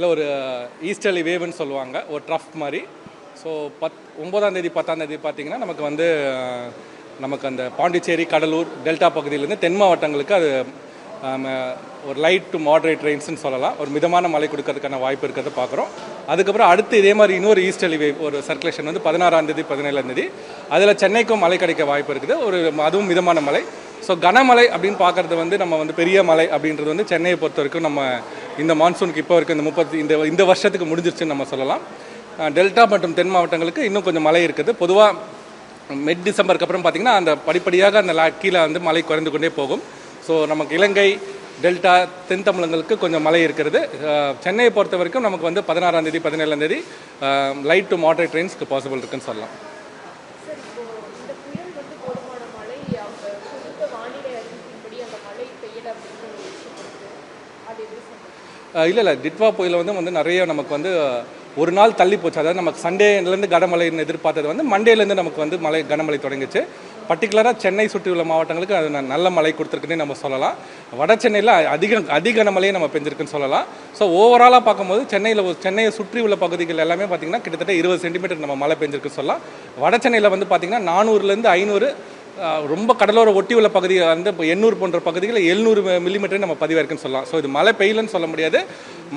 இல்லை ஒரு uh, easterly வேவ்னு சொல்லுவாங்க ஒரு ட்ரஃப் மாதிரி. ஸோ பத் ஒம்பதாந்தேதி தேதி பத்தாம் தேதி பார்த்தீங்கன்னா நமக்கு வந்து uh, நமக்கு அந்த பாண்டிச்சேரி கடலூர் டெல்டா பகுதியிலேருந்து தென் மாவட்டங்களுக்கு அது uh, ஒரு லைட் டு மாடரேட் ரெயின்ஸ்னு சொல்லலாம். ஒரு மிதமான மழை கொடுக்கறதுக்கான வாய்ப்பு இருக்கிறத பார்க்குறோம் அதுக்கப்புறம் அடுத்து இதே மாதிரி இன்னொரு ஈஸ்டர்லி வேவ் ஒரு சர்க்குலேஷன் வந்து பதினாறாம் தேதி பதினேழாம் தேதி. அதில் சென்னைக்கும் மழை கிடைக்க வாய்ப்பு இருக்குது. ஒரு அதுவும் மிதமான மழை. ஸோ கனமழை அப்படின்னு பார்க்குறது வந்து நம்ம வந்து பெரிய மலை அப்படின்றது வந்து சென்னையை பொறுத்த வரைக்கும் நம்ம இந்த மான்சூனுக்கு இப்போ வரைக்கும் இந்த முப்பத்தி இந்த இந்த வருஷத்துக்கு முடிஞ்சிருச்சுன்னு நம்ம சொல்லலாம். டெல்டா மற்றும் தென் மாவட்டங்களுக்கு இன்னும் கொஞ்சம் மழை இருக்குது. பொதுவாக மெட் டிசம்பருக்கு அப்புறம் பார்த்திங்கன்னா அந்த படிப்படியாக அந்த கீழே வந்து மழை குறைந்து கொண்டே போகும். ஸோ நமக்கு இலங்கை டெல்டா தென் தமிழங்களுக்கு கொஞ்சம் மழை இருக்கிறது. சென்னையை பொறுத்த வரைக்கும் நமக்கு வந்து பதினாறாம் தேதி பதினேழாம் தேதி லைட் டு மாடரேட் ட்ரெயின்ஸ்க்கு பாசிபிள் இருக்குன்னு சொல்லலாம். அது எப்படி இல்லை இல்லை டிட்வா புயல் வந்து வந்து நிறைய நமக்கு வந்து ஒரு நாள் தள்ளி போச்சு. அதாவது நமக்கு சண்டேலேருந்து கனமழைன்னு எதிர்பார்த்தது வந்து மண்டேலேருந்து நமக்கு வந்து மழை கனமழை தொடங்கிச்சு. பர்டிகுலராக சென்னை சுற்றியுள்ள மாவட்டங்களுக்கு அது நல்ல மழை கொடுத்துருக்குன்னு நம்ம சொல்லலாம். வட சென்னையில் அதிக அதிக கனமழையை நம்ம பெஞ்சிருக்குன்னு சொல்லலாம். ஸோ ஓவராலாக பார்க்கும்போது சென்னையில் சென்னையை சுற்றி உள்ள பகுதிகள் எல்லாமே பார்த்திங்கன்னா கிட்டத்தட்ட இருபது சென்டிமீட்டர் நம்ம மழை பெஞ்சிருக்குன்னு சொல்லலாம். வட சென்னையில் வந்து பார்த்திங்கன்னா நானூறுலேருந்து ஐநூறு ரொம்ப கடலோர ஒட்டி உள்ள பகுதி வந்து இப்போ எண்ணூறு போன்ற பகுதிகளில் எழுநூறு மில்லிமீட்டர் நம்ம பதிவாயிருக்குன்னு சொல்லலாம். ஸோ இது மழை பெய்யலன்னு சொல்ல முடியாது.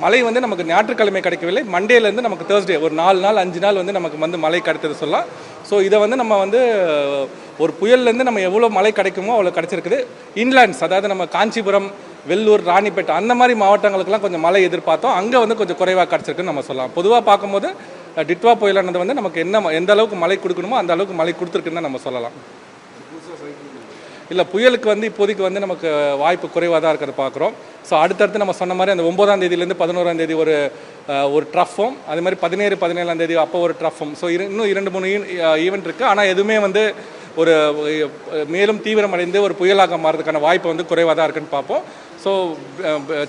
மழை வந்து நமக்கு ஞாயிற்றுக்கிழமை கிடைக்கவில்லை. மண்டேலேருந்து நமக்கு தேர்ஸ்டே ஒரு நாலு நாள் அஞ்சு நாள் வந்து நமக்கு வந்து மழை கிடைத்தது சொல்லலாம். ஸோ இதை வந்து நம்ம வந்து ஒரு புயல்லேருந்து நம்ம எவ்வளோ மழை கிடைக்குமோ அவ்வளோ கிடைச்சிருக்குது. இன்லேண்ட்ஸ் அதாவது நம்ம காஞ்சிபுரம் வெள்ளூர் ராணிப்பேட்டை அந்த மாதிரி மாவட்டங்களுக்குலாம் கொஞ்சம் மழை எதிர்பார்த்தோம். அங்கே வந்து கொஞ்சம் குறைவாக கிடச்சிருக்குன்னு நம்ம சொல்லலாம். பொதுவாக பார்க்கும்போது டிட்வா புயலானது வந்து நமக்கு என்ன எந்த அளவுக்கு மழை கொடுக்கணுமோ அந்த அளவுக்கு மழை கொடுத்துருக்குன்னு நம்ம சொல்லலாம். இல்லை புயலுக்கு வந்து இப்போதைக்கு வந்து நமக்கு வாய்ப்பு குறைவாக தான் இருக்கிறத பார்க்குறோம் ஸோ அடுத்தடுத்து நம்ம சொன்ன மாதிரி அந்த ஒன்பதாம் தேதியிலேருந்து பதினோராம் தேதி ஒரு ஒரு ட்ரஃபும் அதே மாதிரி பதினேழு பதினேழாம் தேதி அப்போ ஒரு ட்ரஃபும் ஸோ இரு இன்னும் இரண்டு மூணு ஈவெண்ட் இருக்குது ஆனால் எதுவுமே வந்து ஒரு மேலும் தீவிரமடைந்து ஒரு புயலாக மாறதுக்கான வாய்ப்பு வந்து குறைவாக தான் இருக்குன்னு பார்ப்போம் ஸோ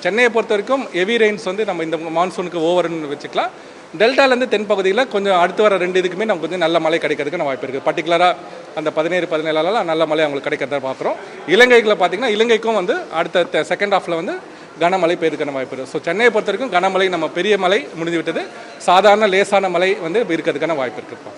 சென்னையை பொறுத்த வரைக்கும் ஹெவி ரெயின்ஸ் வந்து நம்ம இந்த மான்சூனுக்கு ஓவர்னு வச்சுக்கலாம். டெல்டாலேருந்து தென் பகுதியில் கொஞ்சம் அடுத்து வர ரெண்டு இதுக்குமே நமக்கு கொஞ்சம் நல்ல மழை கிடைக்கிறதுக்கான வாய்ப்பு இருக்குது. பர்டிகுலராக அந்த பதினேழு பதினேழாலாம் நல்ல மழை அவங்களுக்கு கிடைக்கிறத பார்க்குறோம். இலங்கைக்குள்ள பார்த்தீங்கன்னா இலங்கைக்கும் வந்து அடுத்த செகண்ட் ஹாஃபில் வந்து கனமழை பெய்யுறதுக்கான வாய்ப்பு இருக்குது. ஸோ சென்னையை பொறுத்த வரைக்கும் கனமழை நம்ம பெரிய மழை முடிஞ்சு விட்டது சாதாரண லேசான மழை வந்து இருக்கிறதுக்கான வாய்ப்பு இருக்குதுப்பா.